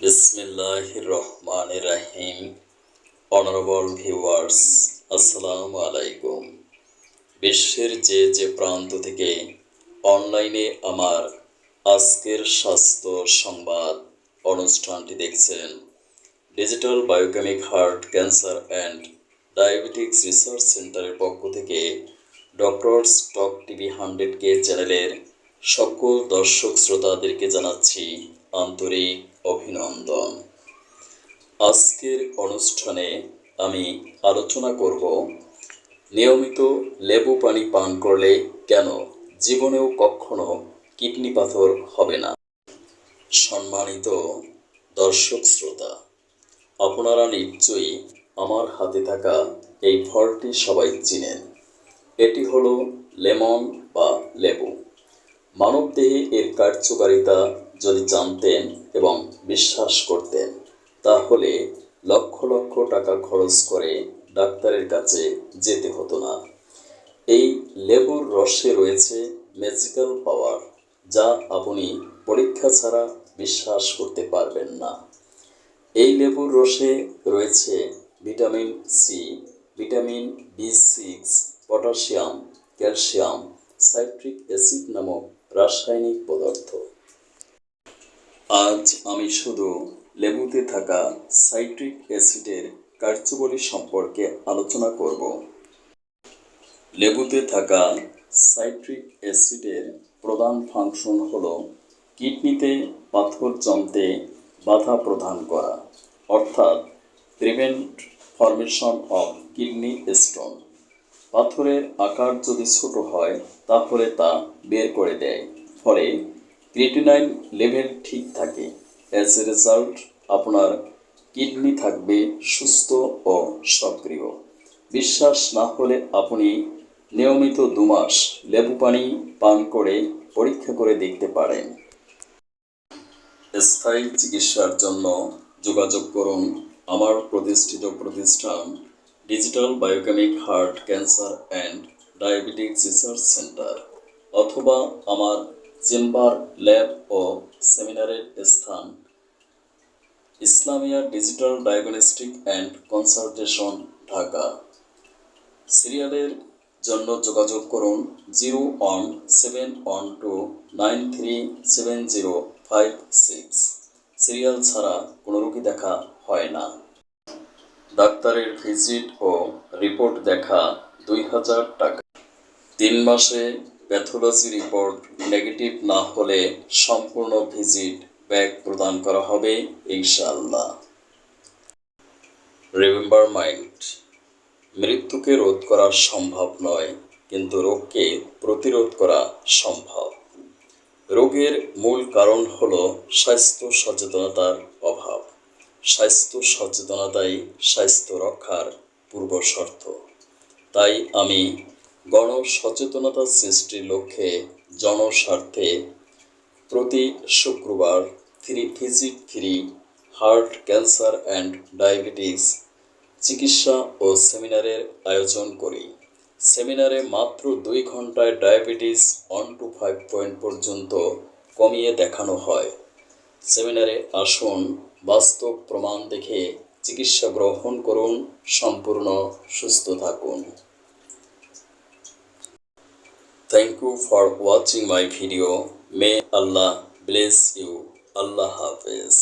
বিসমিল্লাহ রহমান রাহিম honourable viewers আসসালামু আলাইকুম। বিশ্বের যে যে প্রান্ত থেকে অনলাইনে আমার আজকের স্বাস্থ্য সংবাদ অনুষ্ঠানটি দেখছেন digital biochemic heart cancer and diabetics research সেন্টারের পক্ষ থেকে doctors talk TV hundred K চ্যানেলের সকল দর্শক শ্রোতাদেরকে জানাচ্ছি আন্তরিক অভিনন্দন। আজকের অনুষ্ঠানে আমি আলোচনা করব, নিয়মিত লেবু পানি পান করলে কেন জীবনেও কখনো কিডনি পাথর হবে না? সম্মানিত দর্শক শ্রোতা, আপনারা নিশ্চয়ই আমার হাতে থাকা এই ফলটি সবাই চিনেন। এটি হলো লেমন বা লেবু। মানবদেহে এর কার্যকারিতা যদি জানতেন এবং বিশ্বাস করতেন, তাহলে লক্ষ লক্ষ টাকা খরচ করে ডাক্তারের কাছে যেতে হতো না। এই লেবুর রসে রয়েছে ম্যাজিক্যাল পাওয়ার যা আপনি পরীক্ষা ছাড়া বিশ্বাস করতে পারবেন না। এই লেবুর রসে রয়েছে vitamin C vitamin B six potassium, calcium, citric acid নামক রাসায়নিক পদার্থ। আজ আমি শুধু লেবুতে থাকা সাইট্রিক অ্যাসিডের কার্যবলী সম্পর্কে আলোচনা করব। লেবুতে থাকা সাইট্রিক অ্যাসিডের প্রধান ফাংশন হল কিডনিতে পাথর জমতে বাধা প্রদান করা, অর্থাৎ prevent formation of kidney stone. পাথরের আকার যদি ছোট হয়, তাহলে তা বের করে দেয়। ফলে ক্রিটিনাইন লেভেল ঠিক থাকে। অ্যাজ এ রেজাল্ট আপনার কিডনি থাকবে সুস্থ ও সক্রিয়। বিশ্বাস না হলে আপনি নিয়মিত দু মাস লেবু পানি পান করে পরীক্ষা করে দেখতে পারেন। স্থায়ী চিকিৎসার জন্য যোগাযোগ করুন আমার প্রতিষ্ঠিত প্রতিষ্ঠান digital biochemic heart cancer and diabetics research centre অথবা আমার চেম্বার, ল্যাব ও সেমিনারের স্থান। Islamia digital diagnostic and consultation Dhaka. সিরিয়ালের জন্য যোগাযোগ করুন zero one seven one two nine three seven zero five six. Serial ছাড়া কোনো রোগী দেখা হয় না। ডাক্তারের ভিজিট ও রিপোর্ট দেখা দুই হাজার টাকা। তিন মাসে প্যাথোলজি রিপোর্ট নেগেটিভ না হলে সম্পূর্ণ ভিজিট ব্যাক প্রদান করা হবে, ইনশাআল্লাহ। রিমেম্বার মাইন্ড মৃত্যুকে রোধ করা সম্ভব নয়, কিন্তু রোগকে প্রতিরোধ করা সম্ভব। রোগের মূল কারণ হল স্বাস্থ্য সচেতনতার অভাব। স্বাস্থ্য সচেতনতাই স্বাস্থ্য রক্ষার পূর্ব শর্ত তাই আমি গণ সচেতনতা সৃষ্টির লক্ষ্যে জনস্বার্থে প্রতি শুক্রবার three visit three heart cancer and diabetes চিকিৎসা ও সেমিনারের আয়োজন করি। সেমিনারে মাত্র দুই ঘন্টায় diabetes one two five point পর্যন্ত কমিয়ে দেখানো হয়। সেমিনারে আসুন, বাস্তব প্রমাণ দেখে চিকিৎসা গ্রহণ করুন, সম্পূর্ণ সুস্থ থাকুন। Thank you for watching my video may Allah bless you আল্লাহ হাফেজ